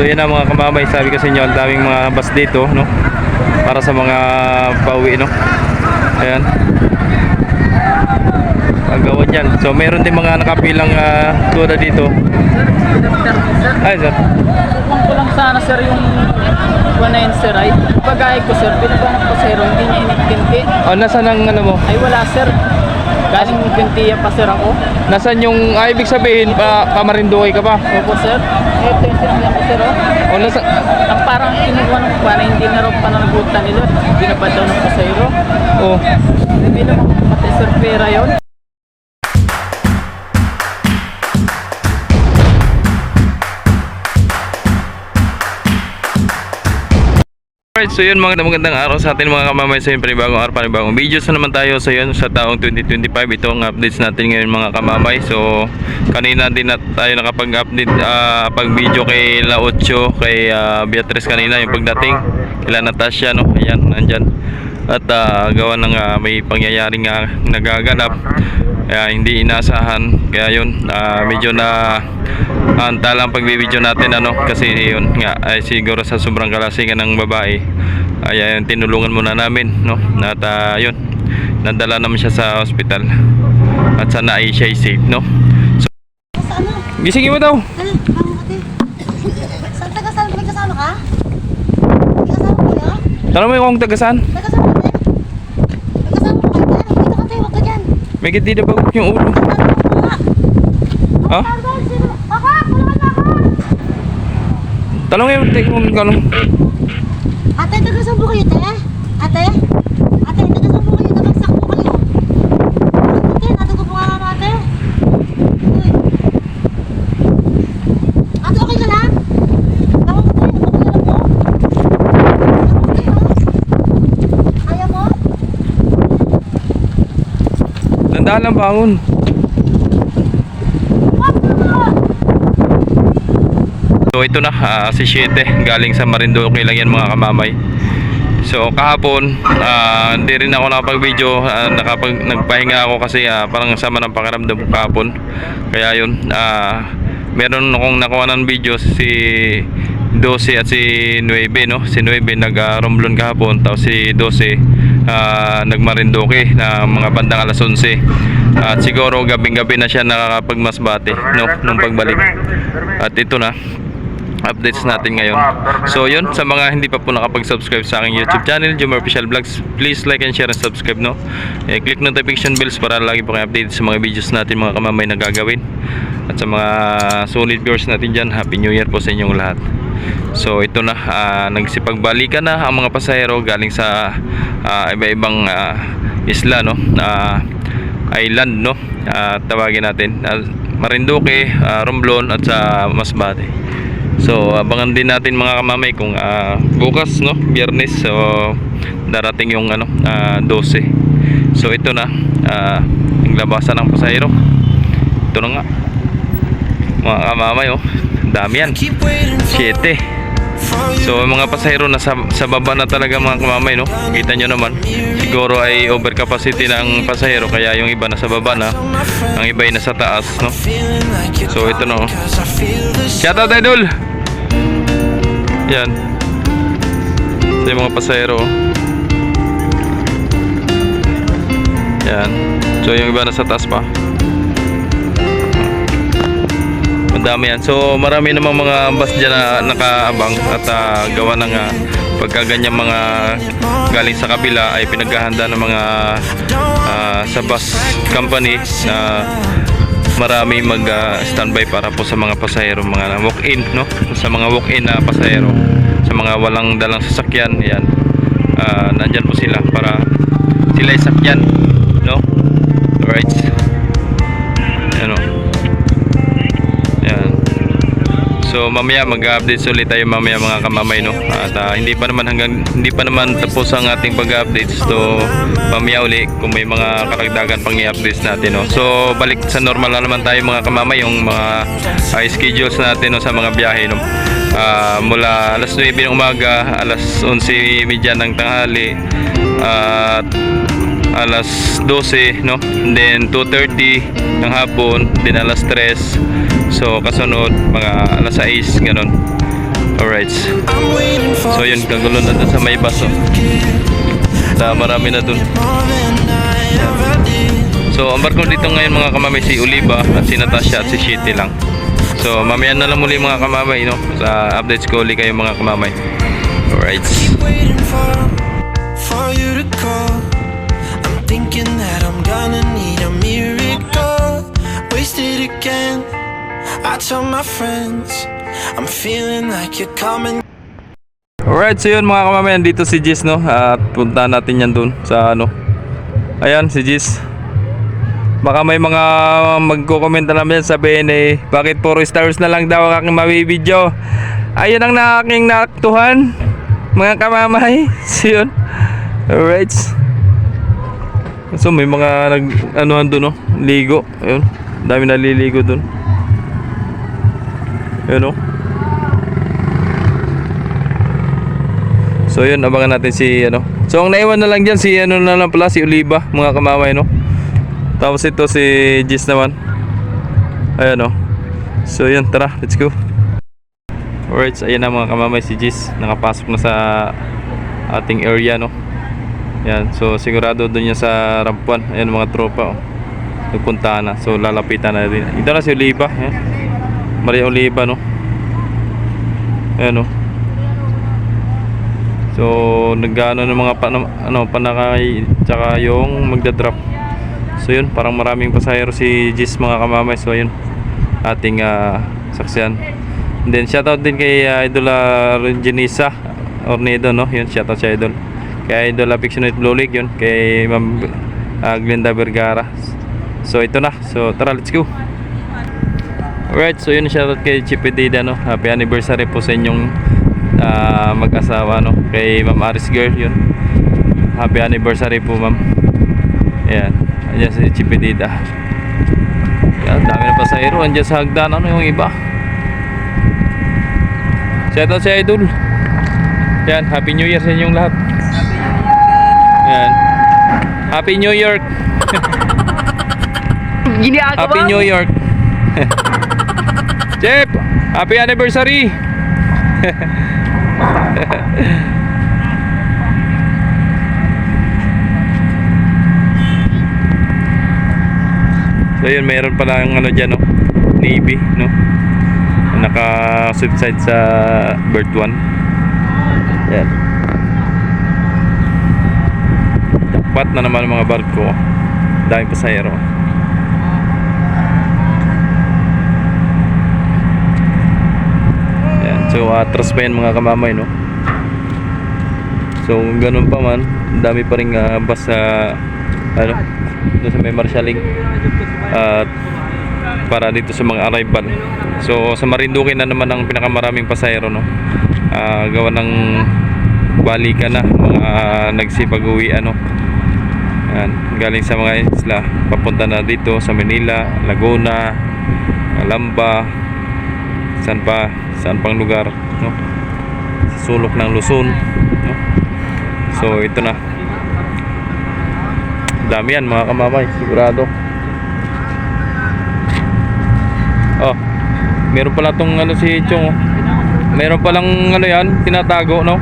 So yan ang mga kamamay, sabi kasi nyo, ang daming mga bus dito, no? Para sa mga pauwi, no? Ayan. Pagawa dyan. So meron din mga nakapilang uh, tuda dito. Ay, sir. Kung ko lang sana sir yung 109 sir ay pagay ko sir, binabanap ko sir, hindi niya inikinti. Oh, nasan ang ano mo? Ay wala sir. Galing Bintiya pa sir ako. Nasan yung, ah, ibig sabihin, pa, pamarinduhay ka pa? Opo sir. Ito yung sinakyan ko sir oh. O, nasa, Ang parang kinuha ng pa na hindi na raw pananagutan nila. Binabad daw ng pasayro. oh, Hindi naman pati sir pera yun. So yun mga magandang araw sa atin mga kamamay sa yung panibagong araw, panibagong videos na naman tayo sa yun sa taong 2025 ito ang updates natin ngayon mga kamamay. So kanina din na tayo nakapag-update ah, pag video kay La Ocho kay ah, Beatrice kanina yung pagdating. Kila Natasha no, ayan, nandyan. At ah, gawa ng ah, may pangyayaring nga nagaganap kaya hindi inasahan kaya yun ah, medyo na anta lang pagbibideo natin ano kasi yun nga ay siguro sa sobrang kalasingan ng babae ay ayun, tinulungan muna namin no at ah, yun nadala naman siya sa hospital at sana ay siya safe no so, gisingin mo daw Ano? Ano? Saan taga saan? May kasama ka? May kasama kayo? tanong mo yung kung taga saan kasama ka din? May kasama ko kayo? Dito ka tayo, huwag ka dyan. May giti na bagot yung ulo. Ha? Mo yung take mo kalong Ate, taga saan po kayo, te? Ate? Ate, taga saan po kayo? Nabagsak po kayo. Ate, natugo po nga nga ate. Uy. Ate, okay ka lang? Ako ate, okay ka lang po? Okay ha? Kaya mo? Dandahan lang bangon. So ito na, ah, si 7 galing sa Marinduque lang yan mga kamamay. So kahapon, ah, hindi rin ako nakapag-video, ah, nakapag, nagpahinga ako kasi ah, parang sama ng pakiramdam kahapon. Kaya yun, ah, meron akong nakuha ng video si 12 at si 9 no si 9 nag uh, kahapon tapos si 12 uh, nagmarindoke na mga bandang alas 11 at siguro gabing gabi na siya nakakapagmasbate no nung pagbalik at ito na updates natin ngayon. So yun, sa mga hindi pa po nakapag-subscribe sa aking YouTube channel, Jumar Official Vlogs, please like and share and subscribe no. Eh, click notification bells para lagi po kayo updated sa mga videos natin mga kamamay na gagawin. At sa mga solid viewers natin dyan, Happy New Year po sa inyong lahat. So ito na, ah, nagsipagbalikan na ang mga pasahero galing sa ah, iba-ibang ah, isla no, na island no, Ah, tawagin natin. Ah, Marinduque, ah, Romblon at sa Masbate. So abangan din natin mga kamamay kung ah, bukas no, Biyernes so darating yung ano ah, 12. So ito na ah, ang labasan ng pasahero. Ito na nga. Mga kamamay oh, dami yan. 7. So mga pasahero na sa, sa baba na talaga mga kamamay no. Kita nyo naman. Siguro ay overcapacity ng pasahero kaya yung iba nasa baba na, ang iba ay nasa taas no. So ito no. Shout out idol. Yan. Ito yung mga pasahero. oh. Yan. So yung iba nasa taas pa. Madami yan. So marami namang mga bus dyan na nakaabang at ah, gawa ng uh, pagkaganyang mga galing sa kabila ay pinaghahanda ng mga ah, sa bus company na marami mag ah, standby para po sa mga pasahero mga walk-in no? Sa mga walk-in na pasahero sa mga walang dalang sasakyan yan. Ah, nandyan po sila para sila ay So mamaya mag-update ulit tayo mamaya mga kamamay no. At ah, hindi pa naman hanggang hindi pa naman tapos ang ating pag-update. So mamaya uli kung may mga karagdagan pang i-update natin no. So balik sa normal na naman tayo mga kamamay yung mga ah, schedules natin no, sa mga biyahe no. Ah, mula alas 9 ng umaga, alas 11:30 ng tanghali at alas 12 no and then 2.30 ng hapon then alas 3 so kasunod mga alas 6 ganun Alright. So yun, kagulo na sa may baso. Sa marami na dun. So ang barko dito ngayon mga kamamay si Oliva at si Natasha at si Shitty lang. So mamaya na lang muli mga kamamay no. Sa updates ko ulit kayo mga kamamay. Alright. for thinking that I'm gonna need a miracle. Wasted again. I tell my friends I'm feeling like you're coming. Alright, so yun mga kamamayan, dito si Jis no? At punta natin yan dun sa ano. Ayan, si Jis. Baka may mga magko-comment na naman sabihin eh Bakit puro stars na lang daw ang aking mabibidyo? Ayun ang na aking naaktuhan Mga kamamay. So yun. Alright. So may mga nag anuhan dun no? Ligo. Ayun Dami naliligo dun Ayun no So yun, abangan natin si ano. So ang naiwan na lang dyan si ano na lang pala si Oliva, mga kamamay no. Tapos ito si Jis naman. Ayan oh. So yun, tara, let's go. Alright, so ayan na mga kamamay si Jis. Nakapasok na sa ating area no. Yan, so sigurado doon niya sa rampuan. Ayan mga tropa oh. Nagpunta na. So lalapitan na din. Ito na si Oliva. Ayan. Maria Oliva no. Ayan oh. So, nagano ng mga pan, ano, panakay tsaka yung magda-drop. So, yun, parang maraming pasahero si Jis mga kamamay. So, yun, ating uh, saksiyan. And then, shoutout din kay uh, Idol uh, Genisa Ornedo, no? Yun, shoutout sa Idol. Kay Idol Affectionate Blue League, yun. Kay Ma'am uh, Glenda Vergara. So, ito na. So, tara, let's go. Alright, so yun, shoutout kay Chippy Dida, no? Happy anniversary po sa inyong ah, mag-asawa, no? Kay Ma'am Aris Girl, yun. Happy anniversary po, ma'am. Ayan, ayan si Chippy Dida. Ayan, dami na pasahero. Andiyan sa hagdan, ano yung iba? Shoutout sa Idol. Ayan, Happy New Year sa inyong lahat. Ayan. Happy New York. Happy New York. Chef, happy anniversary. so yun, mayroon pala ang ano dyan, no? Navy, no? Naka-subside sa Bird 1. Yan. Jackpot na naman mga barko. Daming pasahero. Yan. So, atras pa yan mga kamamay, no? So, ganun pa man, dami pa rin uh, bus sa, ano, doon sa may marshaling. At, para dito sa mga arrival. So, sa Marinduque na naman ang pinakamaraming pasahero, no? Ah, gawa ng balikan na, mga nagsipag-uwi, ano? Yan, galing sa mga isla, papunta na dito sa Manila, Laguna, Alamba, saan pa, saan pang lugar, no? Sa sulok ng Luzon, no? So, ito na. Dami yan, mga kamamay, sigurado. Oh, meron pala tong ano si Chong, oh. Meron palang ano yan, tinatago, no?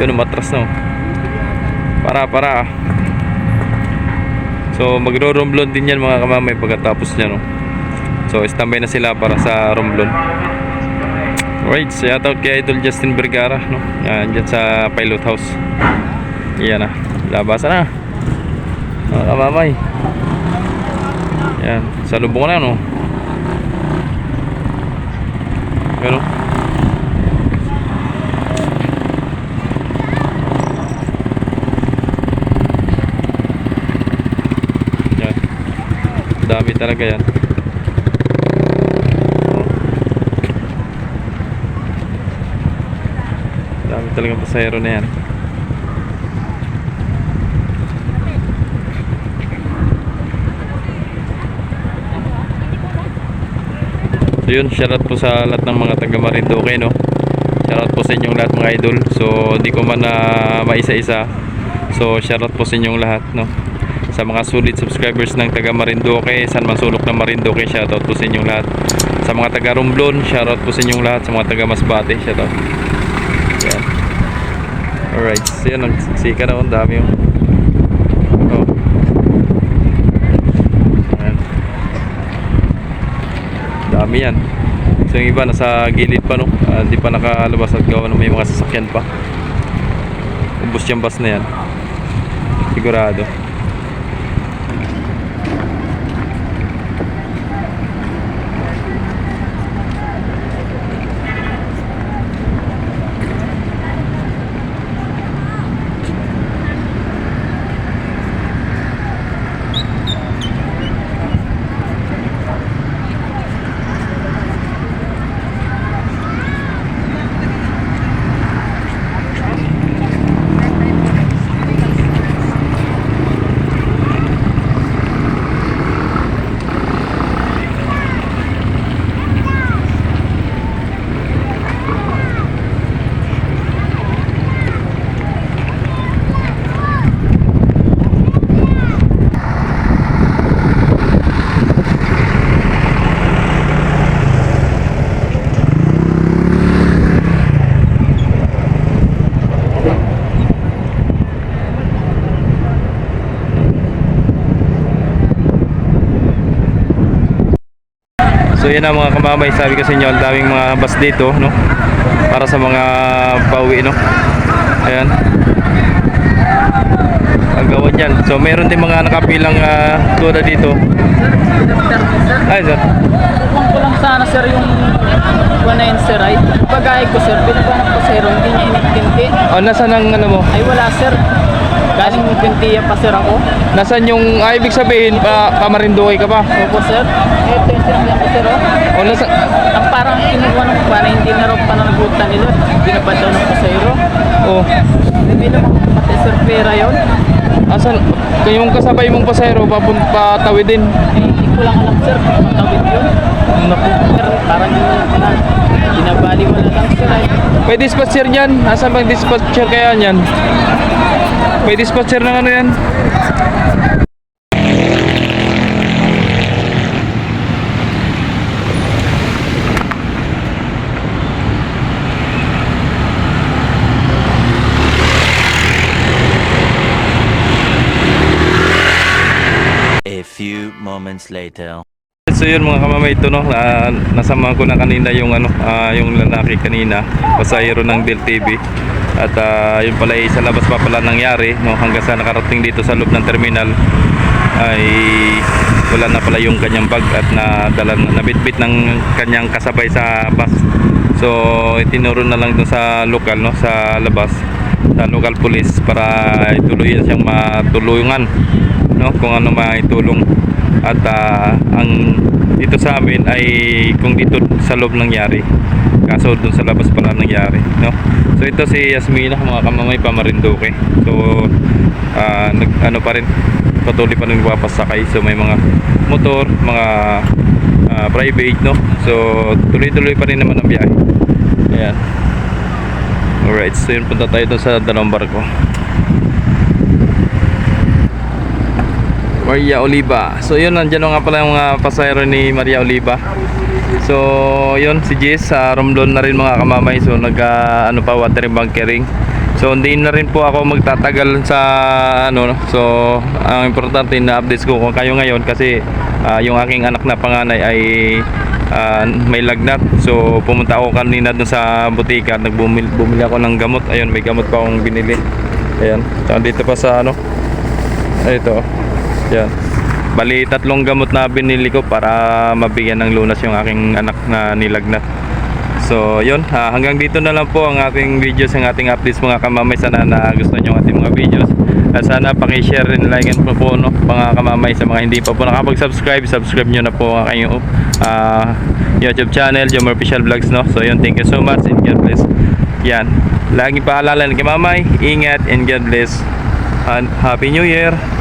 Yun, matras, no? Para, para. So, magro-romblon din yan mga kamamay pagkatapos niya, no? So, standby na sila para sa romblon. Alright, so shoutout kay Idol Justin Vergara, no? Yan, dyan sa pilot house. Yan na, labasan na. Mga kamamay. Yan, salubong na, no? Ano? Yan. Dami talaga yan. Dami talagang pasahero na yan. So yun, shoutout po sa lahat ng mga taga Marinduque no. Shoutout po sa inyong lahat mga idol. So di ko man na maisa-isa. So shoutout po sa inyong lahat no. Sa mga sulit subscribers ng taga Marinduque, San Mansulok ng Marinduque, shoutout po sa inyong lahat. Sa mga taga Romblon, shoutout po sa inyong lahat. Sa mga taga Masbate, shoutout. Alright, so yan, nagsika na, ang dami yung oh. Ayan. Dami yan. So yung iba nasa gilid pa no, Ah, hindi pa nakalabas at gawa na may mga sasakyan pa. Ubus yung bus na yan. Sigurado. So yun ang mga kamamay, sabi ko sa inyo, ang daming mga bus dito, no? Para sa mga pauwi, no? Ayan. Ang gawa dyan. So meron din mga nakapilang uh, kuda dito. Ay, sir. Kung ko lang sana sir yung 19 sir ay pagayag ko sir, binabanap ko sir, hindi niya initinti. Oh, nasan ang ano mo? Ay wala sir. Galing Bintiya pa sir ako. Nasan yung, ah, ibig sabihin, pa, pamarinduhay ka pa? Opo sir. O, nasa, Ang parang kinuha ng para hindi na raw pananagutan nila. Binabad daw ng pasayro. oh, Hindi naman pati sir pera yun. asan, yung kasabay mong pasero, papunta patawid din. Eh, hindi ko lang alam sir kung matawid yun. Naku. Sir, parang yung na, ginabali wala lang sir ay. May dispatcher yan. Nasaan bang dispatcher kaya yan? May dispatcher ng ano yan? A few moments later. So yun mga kamamay ito no, uh, nasama ko na kanina yung ano, ah, yung lalaki kanina, pasahero ng Del TV. At ah, yun pala ay sa labas pa pala nangyari no hanggang sa nakarating dito sa loob ng terminal ay wala na pala yung kanyang bag at nadala nabitbit ng kanyang kasabay sa bus. So itinuro na lang doon sa lokal no sa labas sa local police para ituloy siyang matulungan no kung ano maitulong at ah, ang dito sa amin ay kung dito sa loob nangyari. Kaso doon sa labas pala nangyari no? So ito si Yasmina mga kamamay pamarinduke so ah, nag ano pa rin patuloy pa rin papasakay so may mga motor mga ah, private no? So tuloy-tuloy pa rin naman ang biyahe. Ayan. Alright so yun punta tayo doon sa dalawang barko Maria Oliva. So yun, nandiyan nga pala yung mga pasahero ni Maria Oliva. So yun, si Jess sa Romblon na rin mga kamamay. So nag ah, ano pa, water bunkering. So hindi na rin po ako magtatagal sa ano no. So ang importante na updates ko kung kayo ngayon kasi ah, yung aking anak na panganay ay ah, may lagnat. So pumunta ako kanina dun sa butika, nagbumili bumili ako ng gamot. Ayun, may gamot pa akong binili. Ayan. Tsaka dito pa sa ano. Ito. Yan. Bali, tatlong gamot na binili ko para mabigyan ng lunas yung aking anak na nilagnat. So, yun. ah, hanggang dito na lang po ang ating videos, ang ating updates mga kamamay. Sana na gusto nyo ang ating mga videos. At sana pakishare rin, like and po po, no, mga kamamay sa mga hindi pa po nakapag-subscribe. Subscribe nyo na po ang aking ah, YouTube channel, Jomar Official Vlogs, no. So, yun. Thank you so much and God bless. Yan. Lagi paalala ng kamamay. Ingat and God bless. And Happy New Year!